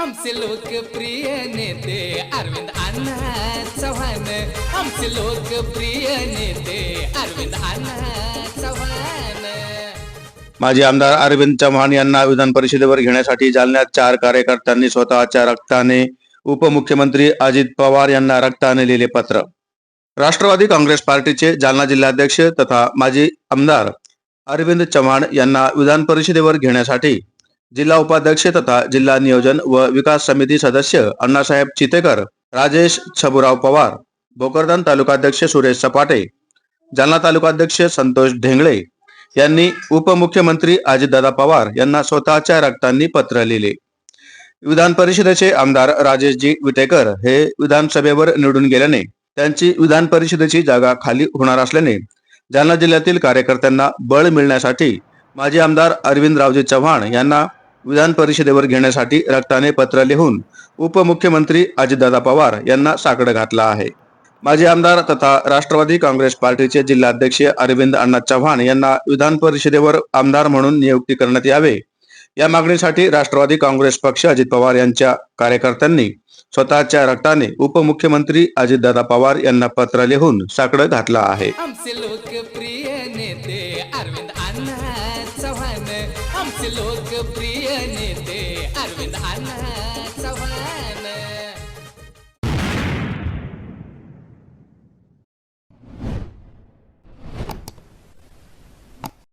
आमचे लोकप्रिय नेते अरविंद अण्णा चव्हाण. आमचे लोकप्रिय नेते अरविंद अण्णा चव्हाण. माजी आमदार अरविंद चव्हाण यांना विधान परिषदेवर घेण्यासाठी जालन्यात चार कार्यकर्त्यांनी स्वतःच्या रक्ताने उपमुख्यमंत्री अजित पवार यांना रक्ताने लिहिले पत्र. राष्ट्रवादी काँग्रेस पार्टीचे जालना जिल्हाध्यक्ष तथा माजी आमदार अरविंद चव्हाण यांना विधान परिषदेवर घेण्यासाठी जिल्हा उपाध्यक्ष तथा जिल्हा नियोजन व विकास समिती सदस्य अण्णासाहेब चितेकर राजेश छबुराव पवार भोकरदन तालुकाध्यक्ष सुरेश सपाटे जालना तालुकाध्यक्ष संतोष ढेंगळे यांनी उपमुख्यमंत्री अजितदादा पवार यांना स्वतःच्या रक्तांनी पत्र लिहिले. विधान परिषदेचे आमदार राजेशजी विटेकर हे विधानसभेवर निवडून गेल्याने त्यांची विधान परिषदेची जागा खाली होणार असल्याने जालना जिल्ह्यातील कार्यकर्त्यांना बळ मिळण्यासाठी माजी आमदार अरविंदरावजी चव्हाण यांना विधान परिषदेवर घेण्यासाठी रक्ताने पत्र लिहून उपमुख्यमंत्री अजितदादा पवार यांना साकडं घातलं आहे. माजी आमदार तथा राष्ट्रवादी काँग्रेस पार्टीचे जिल्हाध्यक्ष अरविंद अण्णा चव्हाण यांना विधान परिषदेवर आमदार म्हणून नियुक्ती करण्यात यावे. या मागणीसाठी राष्ट्रवादी काँग्रेस पक्ष अजित पवार यांच्या कार्यकर्त्यांनी स्वतःच्या रक्ताने उपमुख्यमंत्री अजितदादा पवार यांना पत्र लिहून साकडं घातलं आहे. आमचे लोकप्रिय नेते अरविंद अण्णा